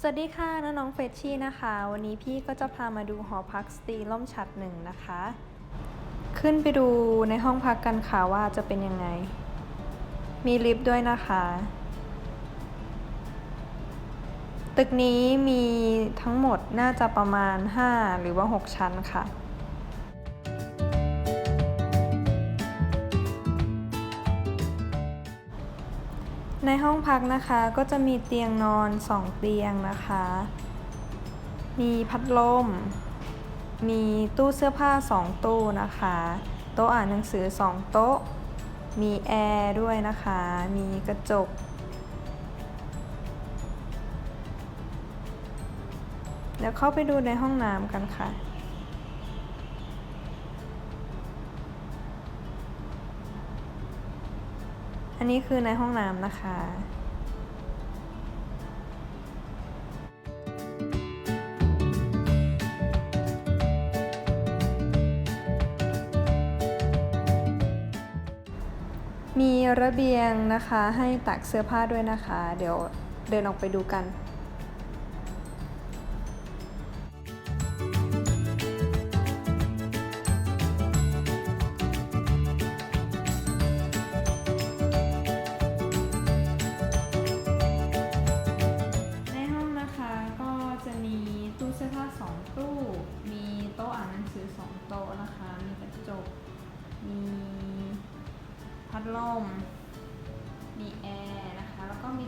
สวัสดีค่ะน้องๆเฟชชี่นะคะ วันนี้พี่ก็จะพามาดูหอพักสตรีล่มฉัดหนึ่งนะคะ ขึ้นไปดูในห้องพักกันค่ะว่าจะเป็นยังไง มีลิฟต์ด้วยนะคะ ตึกนี้มีทั้งหมดน่าจะประมาณ 5 หรือว่า 6 ชั้นค่ะ ในห้องพักนะคะก็จะมีเตียงนอน 2 เตียงนะคะ มีพัดลม มีตู้เสื้อผ้า 2 ตู้นะคะ โต๊ะอ่านหนังสือ 2 โต๊ะ มีแอร์ด้วยนะคะ มีกระจก เดี๋ยวเข้าไปดูในห้องน้ำกันค่ะ อันนี้คือในห้องน้ำนะคะมีระเบียงนะคะให้ตักเสื้อผ้าด้วยนะคะ เดี๋ยวเดินออกไปดูกัน สองโต๊ะนะคะ มีกระจก มีพัดลม มีแอร์นะคะ แล้วก็มี